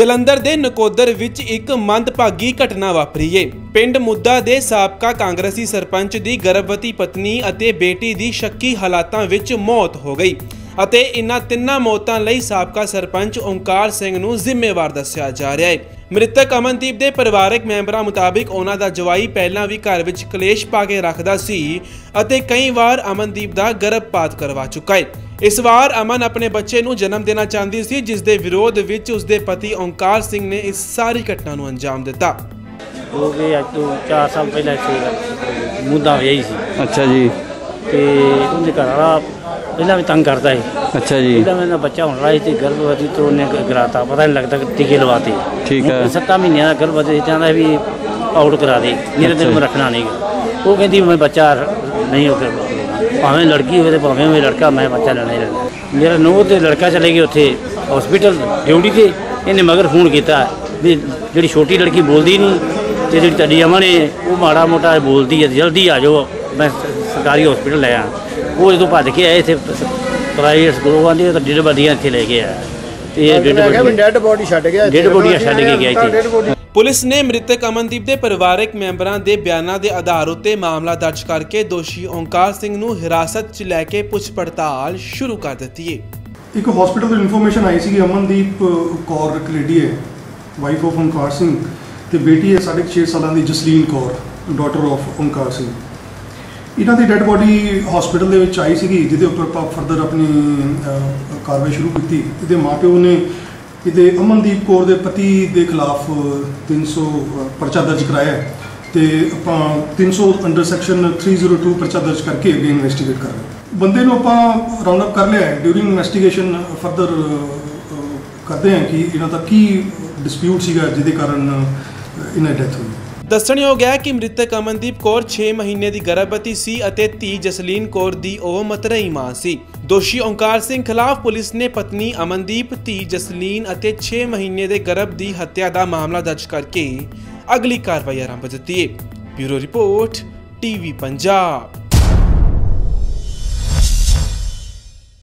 ਜਲੰਧਰ ਦੇ ਨਕੋਦਰ ਵਿੱਚ ਇੱਕ ਮੰਦਭਾਗੀ ਘਟਨਾ ਵਾਪਰੀ ਏ। ਪਿੰਡ ਮੁੱਦਾ ਦੇ ਸਾਬਕਾ ਕਾਂਗਰਸੀ ਸਰਪੰਚ ਦੀ ਗਰਭਵਤੀ ਪਤਨੀ ਅਤੇ ਬੇਟੀ ਦੀ ਸ਼ੱਕੀ ਹਾਲਾਤਾਂ ਵਿੱਚ ਮੌਤ ਹੋ ਗਈ ਅਤੇ ਇਨ੍ਹਾਂ ਤਿੰਨਾਂ ਮੌਤਾਂ ਲਈ ਸਾਬਕਾ ਸਰਪੰਚ ਓਮਕਾਰ ਸਿੰਘ ਨੂੰ ਜ਼ਿੰਮੇਵਾਰ ਦੱਸਿਆ ਜਾ ਰਿਹਾ ਹੈ ਮ੍ਰਿਤਕ ਅਮਨਦੀਪ ਦੇ ਪਰਿਵਾਰਕ ਮੈਂਬਰਾਂ ਮੁਤਾਬਿਕ ਉਹਨਾਂ ਦਾ ਜਵਾਈ ਪਹਿਲਾਂ ਵੀ ਘਰ ਵਿੱਚ ਕਲੇਸ਼ ਪਾ ਕੇ ਰੱਖਦਾ ਸੀ ਅਤੇ ਕਈ ਵਾਰ ਅਮਨਦੀਪ ਦਾ ਗਰਭਪਾਤ ਕਰਵਾ ਚੁੱਕਾ ਹੈ ਇਸ ਵਾਰ ਅਮਨ ਆਪਣੇ ਬੱਚੇ ਨੂੰ ਜਨਮ ਦੇਣਾ ਚਾਹੁੰਦੀ ਸੀ ਜਿਸ ਦੇ ਵਿਰੋਧ ਵਿੱਚ ਉਸਦੇ ਪਤੀ ਓਂਕਾਰ ਸਿੰਘ ਨੇ ਇਸ ਸਾਰੀ ਘਟਨਾ ਨੂੰ ਅੰਜਾਮ ਦਿੱਤਾ। ਹੋ ਗਏ ਅੱਜ ਤੋਂ 4 ਸਾਲ ਪਹਿਲਾਂ ਇੱਥੇ ਮੁੱਦਾ ਵਿਆਹੀ ਸੀ। ਅੱਛਾ ਜੀ। ਤੇ ਉਹਦੇ ਘਰ ਵਾਲਾ ਪਹਿਲਾਂ ਵੀ ਤੰਗ ਕਰਦਾ ਸੀ। ਅੱਛਾ ਜੀ। ਪਹਿਲਾਂ ਮੇਰਾ ਬੱਚਾ ਹੁਣ ਰਾਈ ਤੇ ਗਰਭਵਤੀ ਤੋਂ ਉਹਨੇ ਕਰਾਤਾ। ਪਤਾ ਨਹੀਂ ਲੱਗਦਾ ਕਿ ਟੀਕੇ ਲਵਾਤੇ। ਠੀਕ ਹੈ। ਹੁਣ ਸੱਤਾਂ ਮਹੀਨਿਆਂ ਦਾ ਗਰਭਵਤੀ ਸੀ ਚਾਹੁੰਦਾ ਵੀ ਆਊਟ ਕਰਾ ਦੇ। ਮੇਰੇ ਦਿਲ ਮੈਂ ਰੱਖਣਾ ਨਹੀਂ। ਉਹ ਕਹਿੰਦੀ ਮੈਂ ਬੱਚਾ ਨਹੀਂ ਹੋ ਕਰ ਭਾਵੇਂ ਲੜਕੀ ਹੋਵੇ ਤੇ ਭਾਵੇਂ ਹੋਵੇ ਲੜਕਾ, ਮੈਂ ਬੱਚਾ ਲੈਣਾ ਹੀ ਲੈਣਾ। ਮੇਰਾ ਨੂੰਹ ਤੇ ਲੜਕਾ ਚਲੇ ਗਏ ਉੱਥੇ ਹਸਪੀਟਲ ਡਿਊਟੀ ਤੇ, ਇਹਨੇ ਮਗਰ ਫੋਨ ਕੀਤਾ ਵੀ ਜਿਹੜੀ ਛੋਟੀ ਲੜਕੀ ਬੋਲਦੀ ਨਹੀਂ ਤੇ ਜਿਹੜੀ ਤੁਹਾਡੀ ਅਮਨ ਹੈ ਉਹ ਮਾੜਾ ਮੋਟਾ ਬੋਲਦੀ ਹੈ ਜਲਦੀ ਆ ਜਾਓ, ਮੈਂ ਸਰਕਾਰੀ ਹਸਪੀਟਲ ਲੈ ਆ ਉਹ ਜਦੋਂ ਭੱਜ ਕੇ ਆਏ ਇੱਥੇ ਪ੍ਰਾਈਵੇਟ ਸਕੂਲਾਂ ਦੀ ਤਾਂ ਡੇਢ ਬੱਡੀਆਂ ਇੱਥੇ ਲੈ ਕੇ ਆਇਆ। ਤੇ ਇਹ ਡੇਢ ਬੱਡੀਆਂ ਡੈਡ ਬੋਡੀ ਛੱਡ ਗਿਆ ਡੇਢ ਬੋਡੀਆਂ ਛੱਡ ਕੇ ਗਿਆ ਇੱਥੇ ਪੁਲਿਸ ਨੇ ਮ੍ਰਿਤਕ ਅਮਨਦੀਪ ਦੇ ਪਰਿਵਾਰਕ ਮੈਂਬਰਾਂ ਦੇ ਬਿਆਨਾਂ ਦੇ ਆਧਾਰ ਉੱਤੇ ਮਾਮਲਾ ਦਰਜ ਕਰਕੇ ਦੋਸ਼ੀ ਓਂਕਾਰ ਸਿੰਘ ਨੂੰ ਹਿਰਾਸਤ 'ਚ ਲੈ ਕੇ ਪੁੱਛ ਪੜਤਾਲ ਸ਼ੁਰੂ ਕਰ ਦਿੱਤੀ ਹੈ ਇੱਕ ਹਸਪੀਟਲ ਤੋਂ ਇਨਫੋਰਮੇਸ਼ਨ ਆਈ ਸੀ ਕਿ ਅਮਨਦੀਪ ਕੌਰ ਇੱਕ ਲੇਡੀ ਹੈ ਵਾਈਫ ਆਫ ਓਮਕਾਰ ਸਿੰਘ ਤੇ ਬੇਟੀ ਹੈ ਸਾਢੇ ਕੁ ਛੇ ਸਾਲਾਂ ਦੀ ਜਸਲੀਨ ਕੌਰ ਡਾਟਰ ਆਫ ਓਮਕਾਰ ਸਿੰਘ। ਇਹਨਾਂ ਦੀ ਡੈੱਡ ਬੋਡੀ ਹਸਪੀਟਲ ਦੇ ਵਿੱਚ ਆਈ ਸੀਗੀ ਜਿਹਦੇ ਉੱਪਰ ਆਪਾਂ ਫਰਦਰ ਆਪਣੀ ਅਹ, ਕਾਰਵਾਈ ਸ਼ੁਰੂ ਕੀਤੀ। ਇਹਦੇ ਮਾਪਿਓ ਨੇ ਇਹਦੇ ਅਮਨਦੀਪ ਕੌਰ ਦੇ ਪਤੀ ਦੇ ਖਿਲਾਫ 300 ਪਰਚਾ ਦਰਜ ਕਰਾਇਆ ਹੈ। ਤੇ ਆਪਾਂ 300 ਅੰਡਰ ਸੈਕਸ਼ਨ 302 ਪਰਚਾ ਦਰਜ ਕਰਕੇ ਅੱਗੇ ਇਨਵੈਸਟੀਗੇਟ ਕਰ ਰਹੇ ਹਾਂ। ਬੰਦੇ ਨੂੰ ਆਪਾਂ ਰਾਉਂਡ ਅਪ ਕਰ ਲਿਆ ਹੈ। ਡਿਊਰਿੰਗ ਇਨਵੈਸਟੀਗੇਸ਼ਨ ਫਰਦਰ ਕਰਦੇ ਹਾਂ ਕਿ ਇਹਨਾਂ ਦਾ ਕੀ ਡਿਸਪਿਊਟ ਸੀਗਾ ਜਿਹਦੇ ਕਾਰਨ ਅਹ, ਇਹਨਾਂ ਦੀ ਡੈਥ ਹੋਈ। ਦੱਸਣਯੋਗ ਹੈ ਕਿ ਮ੍ਰਿਤਕ ਅਮਨਦੀਪ ਕੌਰ 6 ਮਹੀਨੇ ਦੀ ਗਰਭਵਤੀ ਸੀ ਅਤੇ ਧੀ ਜਸਲੀਨ ਕੌਰ ਦੀ ਉਹ ਮਤਰਈ ਮਾਂ ਸੀ। ਦੋਸ਼ੀ ਓਂਕਾਰ ਸਿੰਘ ਖਿਲਾਫ ਪੁਲਿਸ ਨੇ ਪਤਨੀ ਅਮਨਦੀਪ, ਧੀ ਜਸਲੀਨ ਅਤੇ 6 ਮਹੀਨੇ ਦੇ ਗਰਭ ਦੀ ਹੱਤਿਆ ਦਾ ਮਾਮਲਾ ਦਰਜ ਕਰਕੇ ਅਗਲੀ ਕਾਰਵਾਈ ਆਰੰਭ ਦਿੱਤੀ ਹੈ। Bureau report, TV Punjab.